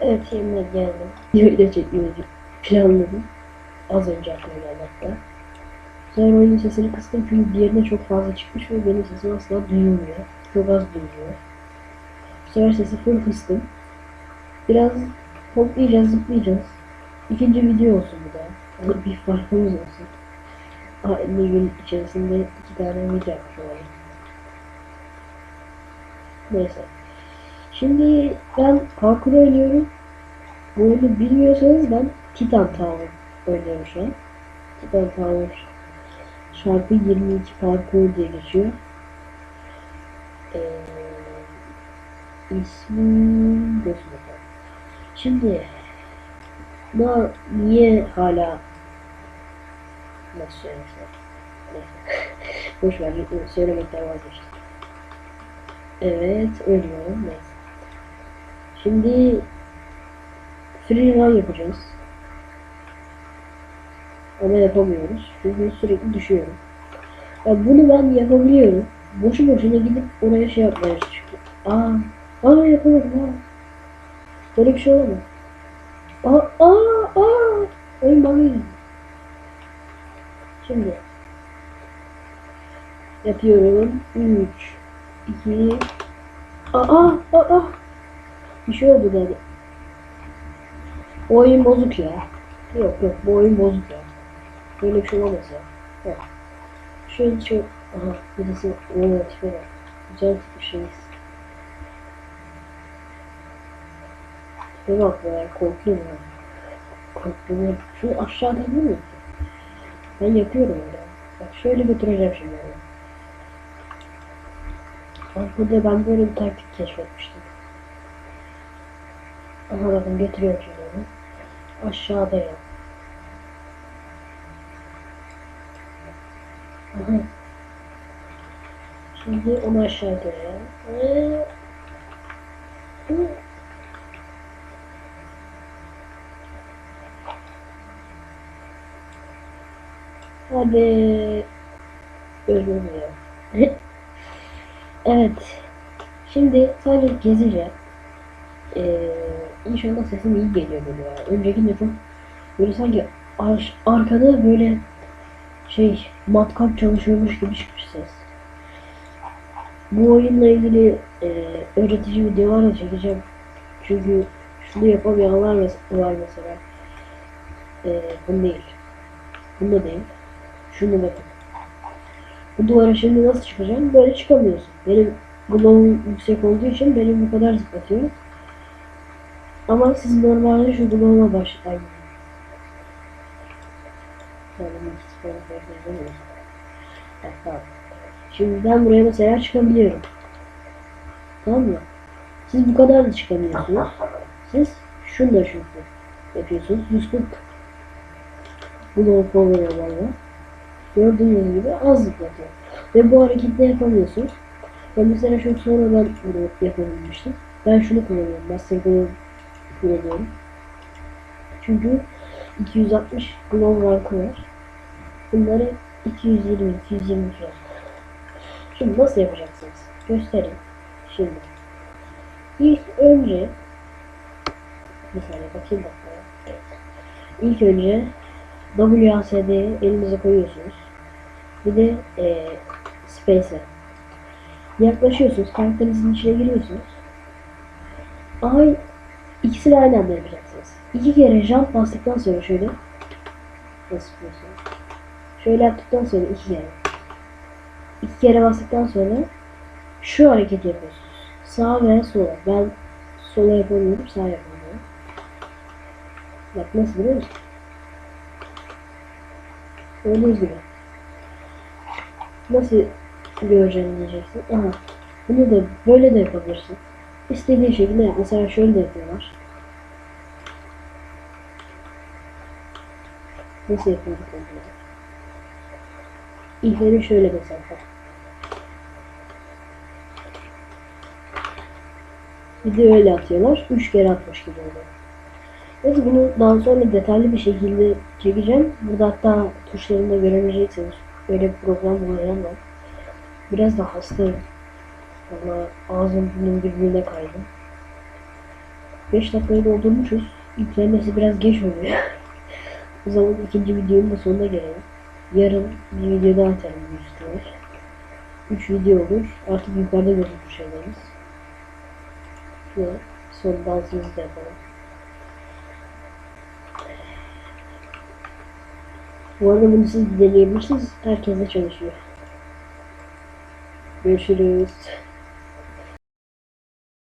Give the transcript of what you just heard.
Evet yemeğe geldim. Videoyla çekmeyi planladım. Az önce aklıma geldi hatta. Sonra oyunun sesini kıstım çünkü diğerine çok fazla çıkmış ve benim sesim asla duyulmuyor. Çok az duyuluyor. Sefer sesi full kıstım. Biraz hoplayacağız, zıplayacağız. İkinci video olsun bu da. Yani bir farkımız olsun. Aynı gün içerisinde iki tane video yapmış olalım. Neyse. Şimdi ben parkur oynuyorum. Bu oyunu bilmiyorsanız ben Titan Tower oynuyorum şu an. Titan Tower çarpı 22 parkur diye geçiyor. Ee, ismi nasıl bakalım. Şimdi na, niye hala nasıl? Neyse. Boş ver söylemekten vazgeçtim. Evet ölüyorum neyse. Şimdi free yapacağız. Ama yapamıyoruz. Çünkü sürekli düşüyorum. Ya bunu ben yapabiliyorum. Boşu boşuna gidip oraya şey yapmaya çalışıyorum. Aa, aa yapamadım ha. Böyle bir şey olamaz. Aa, aa, aa. Oyun bana. Şimdi yapıyorum. 3 2 Aa, aa, aa. Bir şey oldu dedi. Oyun bozuk ya. Yok yok bu oyun bozuk ya. Böyle bir şey olamaz ya. Yok. Şöyle şey... Aha birisi... Tipe bak. Güzel bir şey. Tipe bak ya korkuyorum ya. Korkuyorum. Şu aşağıda değil mi? Ben yapıyorum öyle. Bak şöyle götüreceğim şimdi. Bak burada ben böyle bir taktik keşfetmiştim. Bakın getiriyorum şimdi. Aşağıda ya. Aha. Şimdi onu aşağıda ya. Ee. Hadi. Ölüm ya. evet. Şimdi sadece gezeceğim. Ee, inşallah sesim iyi geliyor böyle ya. Öncekinde çok böyle sanki ar arkada böyle şey matkap çalışıyormuş gibi çıkmış ses. Bu oyunla ilgili e, öğretici videolar da çekeceğim. Çünkü şunu yapamayanlar var mesela. E, bunu değil. Bunu da değil. Şunu bakın. Bu duvara şimdi nasıl çıkacağım? Böyle çıkamıyorsun. Benim glow'um yüksek olduğu için benim bu kadar zıplatıyor. Ama siz normalde şu glow'la başlayın. Evet, tamam. Şimdi ben buraya mesela çıkabiliyorum. Tamam mı? Siz bu kadar da çıkamıyorsunuz. Siz şunu da şunu yapıyorsunuz. 140 Glow Power olanla. Gördüğünüz gibi az zıplatıyor. Ve bu hareketi yapamıyorsunuz. Ben mesela çok sonradan bunu yapabilmiştim. Ben şunu kullanıyorum. Master Glow kullanıyorum. Çünkü 260 Glow rankı var. Bunları 220, 220 falan. Şimdi nasıl yapacaksınız? Göstereyim. Şimdi. İlk önce bir saniye bakayım bakmaya. İlk önce WASD'yi elinize koyuyorsunuz. Bir de e, Space'e. Yaklaşıyorsunuz. Karakterinizin içine giriyorsunuz. Ay ikisini aynı anda yapacaksınız. İki kere jump bastıktan sonra şöyle nasıl yapıyorsunuz? Şöyle yaptıktan sonra iki kere. İki kere bastıktan sonra şu hareketi yapıyorsunuz. Sağa veya sola. Ben sola yapamıyorum, sağ yapamıyorum. Bak nasıl biliyor musun? Gördüğünüz gibi. Nasıl göreceğini diyeceksin. Aha. Bunu da böyle de yapabilirsin. İstediğin şekilde yap. Mesela şöyle de yapıyorlar. Nasıl yapıyorduk onu? İlkleri şöyle mesela. Bir de öyle atıyorlar. Üç kere atmış gibi oluyor. Neyse bunu daha sonra detaylı bir şekilde çekeceğim. Burada hatta tuşlarını da görebileceksiniz. Öyle bir program kullanacağım ben. Biraz da hastayım. Valla ağzım burnum birbirine kaydı. 5 dakikayı doldurmuşuz. Yüklenmesi biraz geç oluyor. o zaman ikinci videonun da sonuna gelelim. Yarın bir video daha atarım büyük ihtimal. 3 video olur. Artık yukarıda gözükür şeylerimiz. Şöyle son dansımızı da yapalım. Bu arada bunu siz de deneyebilirsiniz. Herkese çalışıyor. Görüşürüz.